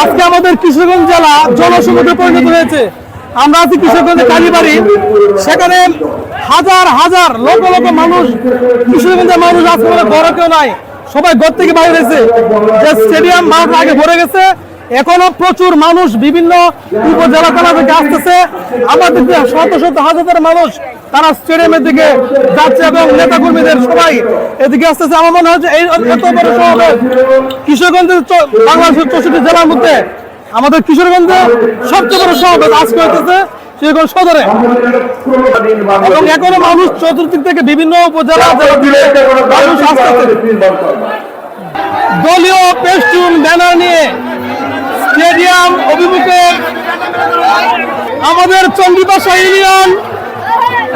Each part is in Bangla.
আজকে আমাদের কিশোরগঞ্জ জেলা জনসমুদ্রে পরিণত হয়েছে। আমরা আছি কিশোরগঞ্জে কালীবাড়ি। সেখানে হাজার হাজার লক্ষ লক্ষ মানুষ, কিশোরগঞ্জের মানুষ আজকে বলে ঘরে কেউ নাই। সবাই ঘর থেকে বাইরে হয়েছে। যে স্টেডিয়াম মাঠ আগে ভরে গেছে। এখনও প্রচুর মানুষ বিভিন্ন উপজেলা থানা থেকে আসতেছে। আমাদের শত শত হাজার মানুষ তারা স্টেডিয়ামের দিকে যাচ্ছে এবং নেতা কর্মীদের সবাই এদিকে আসতেছে। আমার মনে হচ্ছে এই এত বড় সমাবেশ কিশোরগঞ্জের বাংলাদেশের চৌষট্টি জেলার মধ্যে আমাদের কিশোরগঞ্জে সবচেয়ে বড় সমাবেশ আজকে হইতেছে আমাদের চণ্ডীপাশা ইউনিয়ন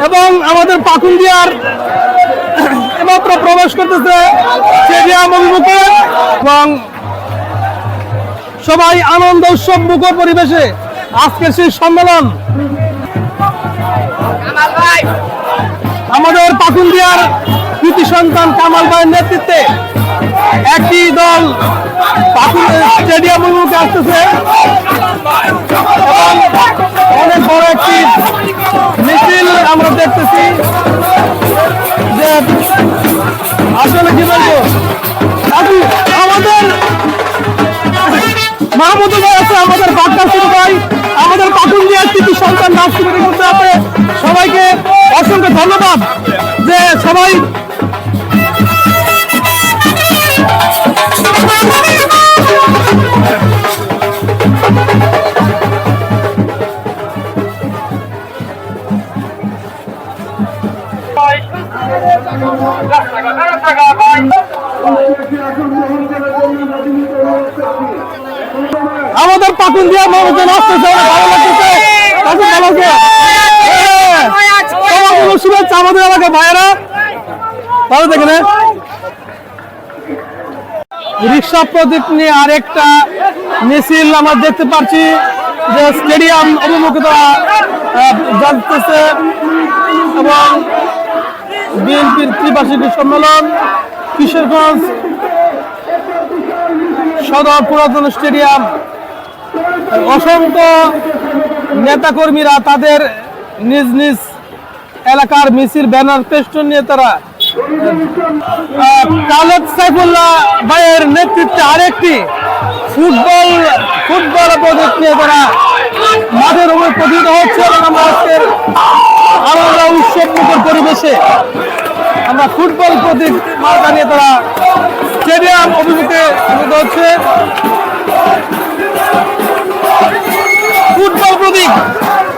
এবং আমাদের পাকুন্দিয়ার এমাত্র প্রবেশ করতেছে স্টেডিয়াম অভিমুখে এবং সবাই আনন্দ উৎসব মুখর পরিবেশে আজকের সেই সম্মেলন। আমাদের পাকুন্দিয়ার কৃতি সন্তান কামাল ভাইয়ের নেতৃত্বে একটি দল স্টেডিয়াম অভিমুখে আসতেছে। দেখতেছি। যে, আসলে কি বলব? আমাদের মাহমুদুল ভাই আছে, আমাদের বাক্কা শুরু ভাই। আমাদের পাকুন দিয়ে কৃতি সন্তান নাচ শুরু করতে হবে। সবাইকে অসংখ্য ধন্যবাদ। যে সবাই আমাদের পাকুন দিয়ে মানুষজন আসতেছে ভালো লাগতেছে কাকু ভালো আছে হ্যাঁ। শুভেচ্ছা আমাদের এলাকার ভাইয়েরা। ভালো দেখেন রিক্সা প্রদীপ নিয়ে আরেকটা মিছিল আমরা দেখতে পাচ্ছি যে স্টেডিয়াম অভিমুখে তারা আহ, এবং বিএনপির ত্রিবার্ষিকী সম্মেলন, কিশোরগঞ্জ সদর পুরাতন স্টেডিয়াম। অসংখ্য নেতাকর্মীরা তাদের নিজ নিজ এলাকার মিছিল, ব্যানার, পেস্টন নিয়ে তারা খালেদ সাইফুল্লাহ ভাইয়ের নেতৃত্বে আরেকটি ফুটবল ফুটবল প্রজেক্ট নিয়ে তারা মাঠের উপরে প্রতিহিত হচ্ছে। আমরা আজকের আনন্দ উৎসব মুখর পরিবেশে আমরা ফুটবল প্রতি মার্কা নিয়ে তারা স্টেডিয়াম প্রতিহিত হচ্ছে।